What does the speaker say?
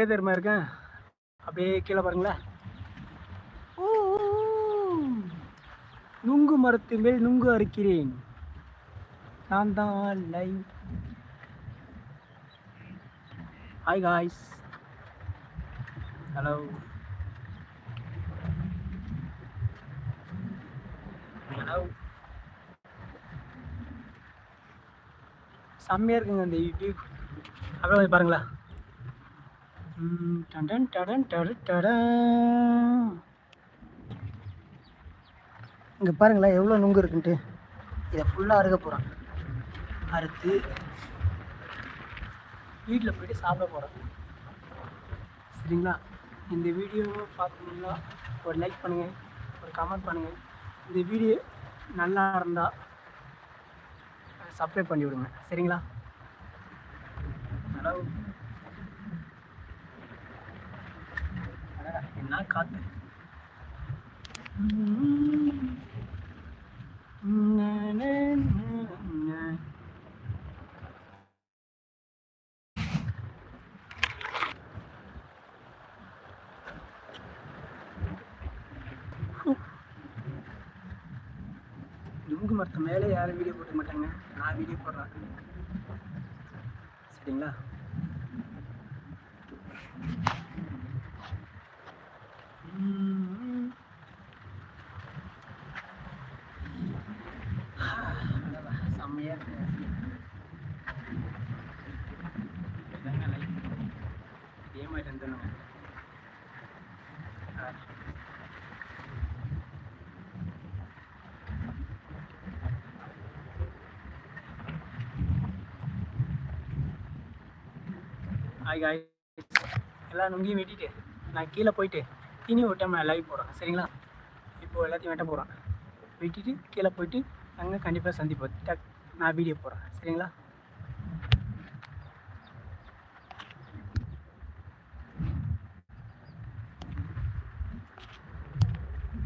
எங்கே தெரியுமா இருக்கேன்? அப்படியே கீழே பாருங்களேன். நுங்கு மரத்து மேல் நுங்கு அறுக்கிறேன். நான் தான் live hi guys hello hello செம்மையாக இருக்குங்க இந்த வியூ அப்படியே வந்து பாருங்களா ம், டடன் டடன் டடு டடன் இங்கே பாருங்களேன் எவ்வளோ நுங்கு இருக்குன்ட்டு. இதை ஃபுல்லாக அறுக்க போகிறேன் அறுத்து வீட்டில் போயிட்டு சாப்பிட போகிறேன் சரிங்களா? இந்த வீடியோ பார்த்தீங்கன்னா ஒரு லைக் பண்ணுங்கள் ஒரு கமெண்ட் பண்ணுங்கள் இந்த வீடியோ நல்லா இருந்தால் சப்ஸ்கிரைப் பண்ணி விடுங்க சரிங்களா? ஹலோ நான் என்ன காத்து. நுங்கு மரத்து மேலே யாரும் வீடியோ போட மாட்டாங்க. நான் வீடியோ போடுறேன். சரிங்களா? அடடா, இதாங்க லைஃப் இதே மாதிரி ஹாய் எல்லாம் நுங்கியும் வெட்டிட்டு நான் கீழே போயிட்டு இனி ஒரு டைம் நான் லைவ் போடுறேன். சரிங்களா? இப்போ எல்லாத்தையும் வெட்ட போகிறேன் வெட்டிட்டு கீழே போயிட்டு அங்கே கண்டிப்பாக சந்திப்போம். டக் நான் வீடியோ போடுறேன். சரிங்களா?